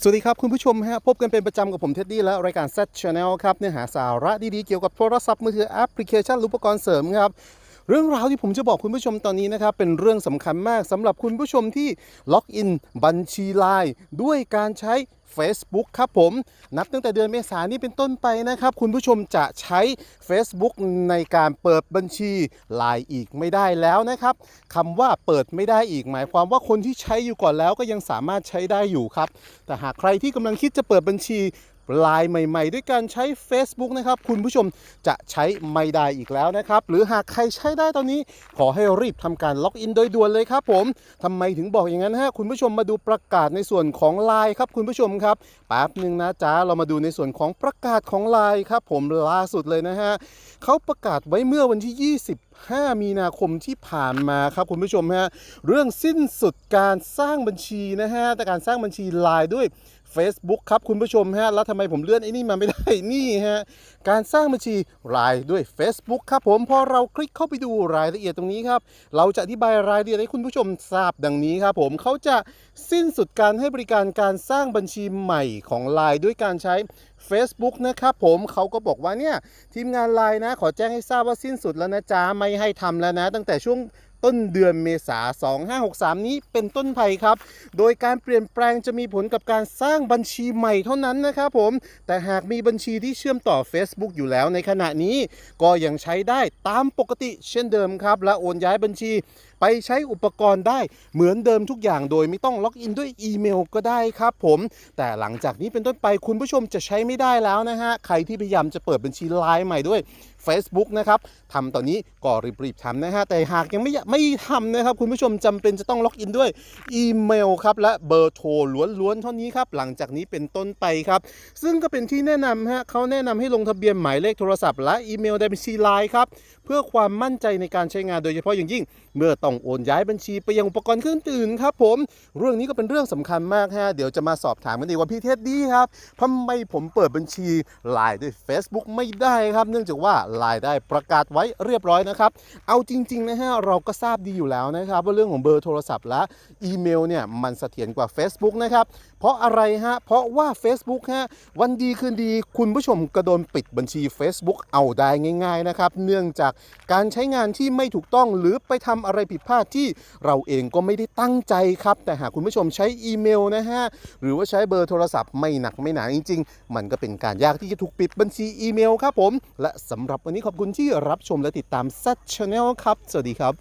สวัสดีครับ คุณผู้ชมฮะพบกันเป็นประจำกับผมเท็ดดี้และรายการ Z Channel ครับเนื้อหาสาระดีๆ เกี่ยวกับโทรศัพท์มือถือแอปพลิเคชันรืออุปกรณ์เสริมครับ เรื่องราวที่ผมจะบอกคุณผู้ชมตอนนี้นะครับเป็นเรื่องสำคัญมากสำหรับคุณผู้ชมที่ล็อกอินบัญชีไลน์ด้วยการใช้ Facebook ครับผม นับตั้งแต่เดือนเมษายนนี้เป็นต้นไปนะครับ คุณผู้ชมจะใช้ Facebook ในการเปิดบัญชี Line อีกไม่ได้แล้วนะครับคำว่าเปิดไม่ได้อีกหมายความว่าคนที่ใช้อยู่ก่อนแล้วก็ยังสามารถใช้ได้อยู่ครับ แต่หากใครที่กำลังคิดจะเปิดบัญชี ไลน์ใหม่ ๆ ด้วยการใช้ Facebook นะครับ คุณผู้ชมจะใช้ไม่ได้อีกแล้วนะครับ หรือหากใครใช้ได้ตอนนี้ ขอให้รีบทำการล็อกอินโดยด่วนเลยครับผมทำไมถึงบอกอย่างนั้นฮะคุณผู้ชมมาดูประกาศในส่วนของไลน์ครับคุณผู้ชมครับแป๊บหนึ่งนะจ๊ะเรามาดูในส่วนของประกาศของไลน์ครับผมล่าสุดเลยนะฮะเขาประกาศไว้เมื่อวันที่ 5 มีนาคมที่ผ่านมาครับคุณผู้ชมฮะเรื่องสิ้นสุดการสร้างบัญชีนะฮะแต่การสร้างบัญชีไลน์ด้วย Facebook ครับคุณผู้ชมฮะแล้วทำไมผมเลื่อนไอ้นี่มาไม่ได้นี่ฮะการสร้างบัญชีรายด้วย Facebook ครับผมพอเราคลิกเข้าไปดูรายละเอียดตรงนี้ครับเราจะอธิบายรายละเอียดให้คุณผู้ชมทราบดังนี้ครับผมเขาจะสิ้นสุดการให้บริการการสร้างบัญชีใหม่ของ Line ด้วยการใช้ Facebook นะครับผมเขาก็บอกว่าเนี่ยทีมงานไลน์นะ ขอแจ้งให้ทราบว่าสิ้นสุดแล้วนะจ๊ะไม่ให้ทำแล้วนะ ตั้งแต่ช่วง ต้นเดือนเมษา2563 นี้เป็นต้นไปครับ โดยการเปลี่ยนแปลงจะมีผลกับการสร้างบัญชีใหม่เท่านั้นนะครับผม แต่หากมีบัญชีที่เชื่อมต่อ Facebook อยู่แล้วในขณะนี้ก็ยังใช้ได้ตามปกติเช่นเดิมครับ และโอนย้ายบัญชีไปใช้อุปกรณ์ได้เหมือนเดิมทุกอย่างโดยไม่ต้องล็อกอินด้วยอีเมลก็ได้ครับผม แต่หลังจากนี้เป็นต้นไปคุณผู้ชมจะใช้ไม่ได้แล้วนะฮะ ใครที่พยายามจะเปิดบัญชีไลน์ใหม่ด้วย Facebook นะครับทำตอนนี้ก็รีบๆทำนะฮะ แต่หากยังไม่ไม่ทำนะครับ คุณผู้ชมจำเป็นจะต้องล็อกอินด้วยอีเมลครับและเบอร์โทรล้วนๆเท่านี้ครับหลังจากนี้เป็นต้นไปครับ ซึ่งก็เป็นที่แนะนำฮะเขาแนะนำให้ลงทะเบียนหมายเลขโทรศัพท์และอีเมลในบัญชีไลน์ครับเพื่อความมั่นใจในการใช้งานโดยเฉพาะอย่างยิ่ง เมื่อต้องโอนย้ายบัญชีไปยังอุปกรณ์เครื่องอื่นครับผมเรื่องนี้ก็เป็นเรื่องสำคัญมากฮะเดี๋ยวจะมาสอบถามกันดีว่าพี่เท็ดดี้ครับทำไมผมเปิดบัญชีไลน์ด้วย Facebook ไม่ได้ครับ เนื่องจากว่าไลน์ได้ประกาศไว้เรียบร้อยนะครับ เอาจริงๆนะฮะเราก็ทราบดีอยู่แล้วนะครับว่าเรื่องของเบอร์โทรศัพท์และอีเมลเนี่ยมันเสถียรกว่า Facebook นะครับเพราะอะไรฮะเพราะว่า Facebook ฮะวันดีคืนดีคุณผู้ชมก็โดนปิดบัญชี Facebook เอาได้ง่าย ๆนะครับ เนื่องจากการใช้งานที่ไม่ถูกต้องหรือไปทำอะไรผิดพลาดที่เราเองก็ไม่ได้ตั้งใจครับ แต่หากคุณผู้ชมใช้อีเมลนะฮะหรือว่าใช้เบอร์โทรศัพท์ไม่หนักไม่หนาจริง ๆ มันก็เป็นการยากที่จะถูกปิดบัญชีอีเมลครับผม และสำหรับวันนี้ขอบคุณที่รับชมและติดตาม z Channel ครับ สวัสดีครับ